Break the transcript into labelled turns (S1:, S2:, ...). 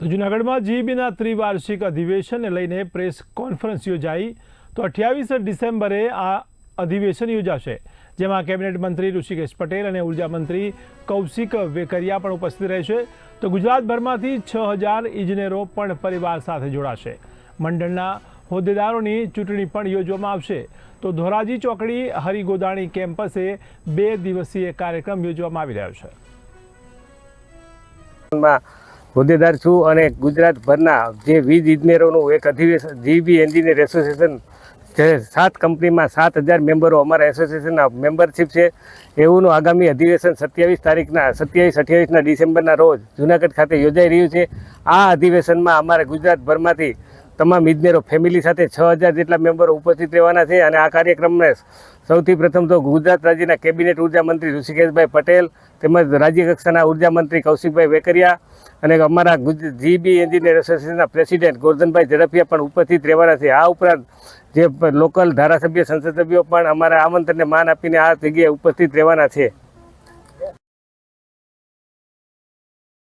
S1: તો જૂનાગઢમાં જીબીના ત્રિવાર્ષિક અધિવેશનને લઈને પ્રેસ કોન્ફરન્સ યોજાઈ. તો અઠ્યાવીસ ડિસેમ્બરે આ અધિવેશન યોજાશે, જેમાં કેબિનેટ મંત્રી ઋષિકેશ પટેલ અને ઊર્જા મંત્રી કૌશિક વેકરિયા પણ ઉપસ્થિત રહેશે. તો ગુજરાતભરમાંથી છ હજાર ઇજનેરો પણ પરિવાર સાથે જોડાશે. મંડળના હોદ્દેદારોની ચૂંટણી પણ યોજવામાં આવશે. તો ધોરાજી ચોકડી હરિગોદાણી કેમ્પસે બે દિવસીય કાર્યક્રમ યોજવામાં આવી રહ્યો છે.
S2: હોદ્દેદાર છું અને ગુજરાતભરના જે વીજ ઇજનેરોનું એક અધિવેશન જીબી એન્જિનિયર એસોસિએશન જે સાત કંપનીમાં સાત હજાર મેમ્બરો અમારા એસોસિએશનના મેમ્બરશિપ છે. એવુંનું આગામી અધિવેશન સત્યાવીસ તારીખના, સત્યાવીસ, અઠ્યાવીસના ડિસેમ્બરના રોજ જુનાગઢ ખાતે યોજાઈ રહ્યું છે. આ અધિવેશનમાં અમારે ગુજરાતભરમાંથી તમામ ઇજનેરો ફેમિલી સાથે છ હજાર જેટલા મેમ્બરો ઉપસ્થિત રહેવાના છે અને આ કાર્યક્રમને સૌથી પ્રથમ તો ગુજરાત રાજ્યના કેબિનેટ ઊર્જા મંત્રી ઋષિકેશભાઈ પટેલ તેમજ રાજ્ય કક્ષાના મંત્રી કૌશિકભાઈ વેકરિયા અને અમારા જીબી એન્જિનિયર એસોસિએશનના પ્રેસિડેન્ટ ગોરધનભાઈ ઝડપિયા પણ ઉપસ્થિત રહેવાના છે. આ ઉપરાંત જે લોકલ ધારાસભ્ય, સંસદ સભ્યો પણ અમારા આમંત્રણને માન આપીને આ જગ્યાએ ઉપસ્થિત રહેવાના છે.